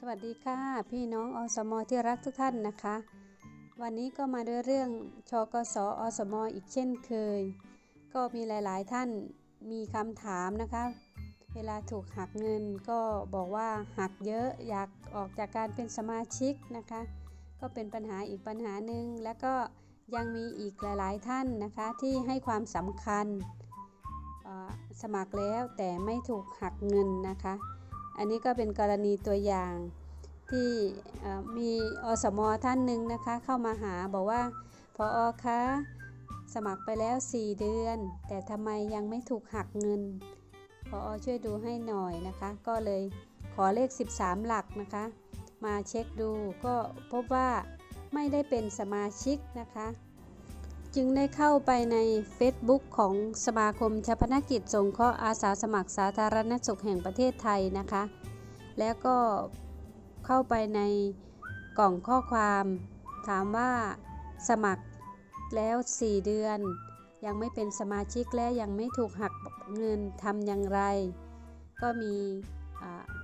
สวัสดีค่ะ พี่น้องอสมที่รักทุกท่านนะคะ วันนี้ก็มาด้วยเรื่องชกสอสมอีกเช่นเคย ก็มีหลาย ๆ ท่านมีคำถามนะคะ เวลาถูกหักเงินก็บอกว่าหักเยอะอยากออกจากการเป็นสมาชิกนะคะ ก็เป็นปัญหาอีกปัญหาหนึ่งแล้วก็ยังมีอีกหลาย ๆ ท่านนะคะที่ให้ความสำคัญสมัครแล้วแต่ไม่ถูกหักเงินนะคะ อันนี้ก็เป็นกรณีตัวอย่างที่มีอสมท่านหนึ่งนะคะ เข้ามาหาบอกว่าพออคะสมัครไปแล้ว 4 เดือน แต่ทำไมยังไม่ถูกหักเงินพออช่วยดูให้หน่อยนะคะ ก็เลยขอเลข 13 หลักนะคะ มาเช็คดูก็พบว่าไม่ได้เป็นสมาชิกนะคะ จึงได้เข้าไปใน Facebook ของสมาคมชาพนกิจสงเคราะห์อาสาสมัครสาธารณสุขแห่งประเทศไทยนะคะ แล้วก็เข้าไปในกล่องข้อความ ถามว่าสมัครแล้ว 4 เดือน ยังไม่เป็นสมาชิกและยังไม่ถูกหักเงินทำอย่างไร ก็มี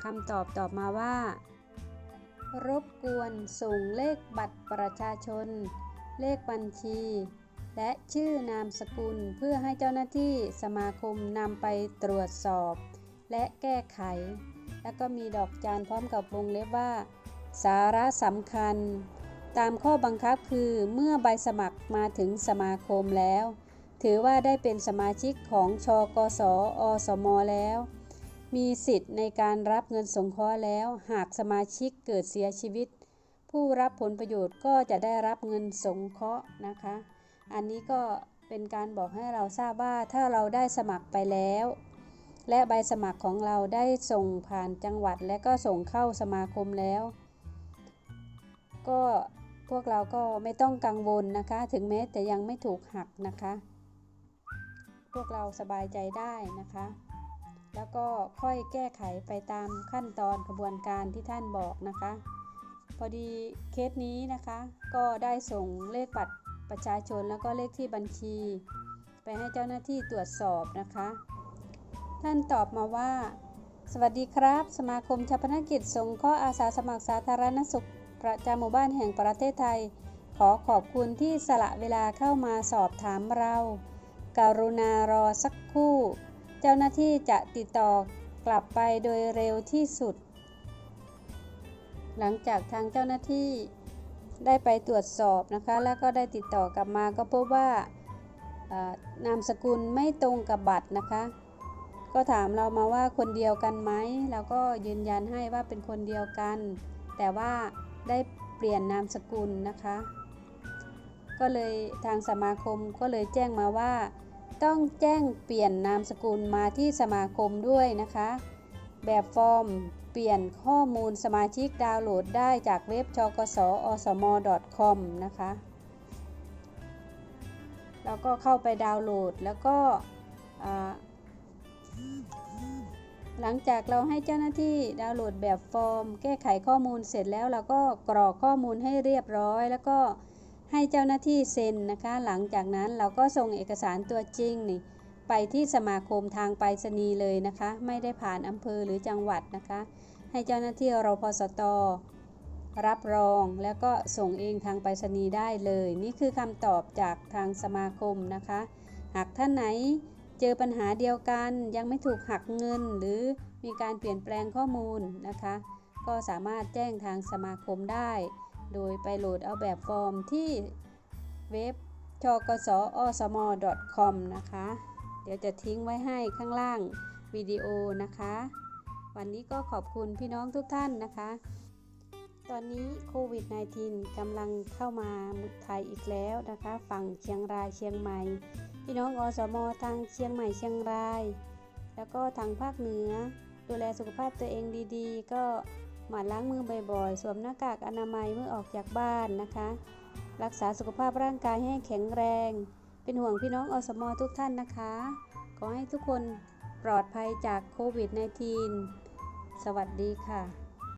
คำตอบตอบมาว่า รบกวนส่งเลขบัตรประชาชน เลขบัญชี และชื่อนามสกุลเพื่อให้เจ้าหน้าที่สมาคมนำไปตรวจสอบ และแก้ไข แล้วก็มีดอกจานพร้อมกับวงเล็บว่า สาระสำคัญ ตามข้อบังคับคือเมื่อใบสมัครมาถึงสมาคมแล้ว ถือว่าได้เป็นสมาชิกของชกสอสมแล้ว มีสิทธิ์ในการรับเงินสงเคราะห์แล้ว หากสมาชิกเกิดเสียชีวิต ผู้รับผลประโยชน์ก็จะได้รับเงินสงเคราะห์นะคะ อันนี้ก็เป็นการบอกให้เราทราบว่าถ้าเราได้สมัครไปแล้ว และใบสมัครของเราได้ส่งผ่านจังหวัดและก็ส่งเข้าสมาคมแล้ว ก็พวกเราก็ไม่ต้องกังวลนะคะ ถึงแม้แต่ยังไม่ถูกหักนะคะ พวกเราสบายใจได้นะคะ แล้วก็ค่อยแก้ไขไปตามขั้นตอนกระบวนการที่ท่านบอกนะคะ พอดีเคสนี้นะคะ ก็ได้ส่งเลขบัตร ประชาชนแล้วก็เลขที่บัญชี ไปให้เจ้าหน้าที่ตรวจสอบนะคะ ท่านตอบมาว่า สวัสดีครับ สมาคมชาพนกิจสงเคราะห์อาสาสมัครสาธารณสุข ประจำหมู่บ้านแห่งประเทศไทย ขอขอบคุณที่สละเวลาเข้ามาสอบถามเราการุณารอสักครู่ เจ้าหน้าที่จะติดต่อกลับไปโดยเร็วที่สุด หลังจากทางเจ้าหน้าที่ ได้ไปตรวจสอบนะคะ แล้วก็ได้ติดต่อกลับมาก็พบว่านามสกุลไม่ตรงกับบัตรนะคะ ก็ถามเรามาว่าคนเดียวกันไหมเราก็ยืนยันให้ว่าเป็นคนเดียวกัน แต่ว่าได้เปลี่ยนนามสกุลนะคะ ก็เลยทางสมาคมก็เลยแจ้งมาว่า ต้องแจ้งเปลี่ยนนามสกุลมาที่สมาคมด้วยนะคะ แบบฟอร์ม เปลี่ยนข้อมูลสมาชิกดาวน์โหลดได้จากเว็บชกสอสม .com นะคะ แล้วก็เข้าไปดาวน์โหลดแล้วก็หลังจากเราให้เจ้าหน้าที่ดาวน์โหลดแบบฟอร์ม แก้ไขข้อมูลเสร็จแล้วเราก็กรอกข้อมูลให้เรียบร้อย แล้วก็ให้เจ้าหน้าที่เซ็นนะคะ หลังจากนั้นเราก็ส่งเอกสารตัวจริงนี่ ไปที่สมาคมทางไปรษณีย์เลยนะคะ ไม่ได้ผ่านอำเภอหรือจังหวัดนะคะ ให้เจ้าหน้าที่รพสตรับรองแล้วก็ส่งเองทางไปรษณีย์ได้เลย นี่คือคำตอบจากทางสมาคมนะคะ หากท่านไหนเจอปัญหาเดียวกันยังไม่ถูกหักเงิน หรือมีการเปลี่ยนแปลงข้อมูลนะคะ ก็สามารถแจ้งทางสมาคมได้ โดยไปโหลดเอาแบบฟอร์มที่เว็บชกสอสม .com นะคะ เดี๋ยวจะทิ้งไว้ให้ข้างล่างวิดีโอนะคะ วันนี้ก็ขอบคุณพี่น้องทุกท่านนะคะ ตอนนี้โควิด -19 กำลังเข้ามามุดไทยอีกแล้วนะคะ ฝั่งเชียงรายเชียงใหม่ พี่น้องอสมทางเชียงใหม่เชียงราย แล้วก็ทางภาคเหนือ ดูแลสุขภาพตัวเองดีๆ ก็หมั่นล้างมือบ่อยๆ สวมหน้ากากอนามัยเมื่อออกจากบ้านนะคะ รักษาสุขภาพร่างกายให้แข็งแรง เป็นห่วงพี่น้องอสมอทุกท่านนะคะ ขอให้ทุกคนปลอดภัยจากโควิด -19 สวัสดีค่ะ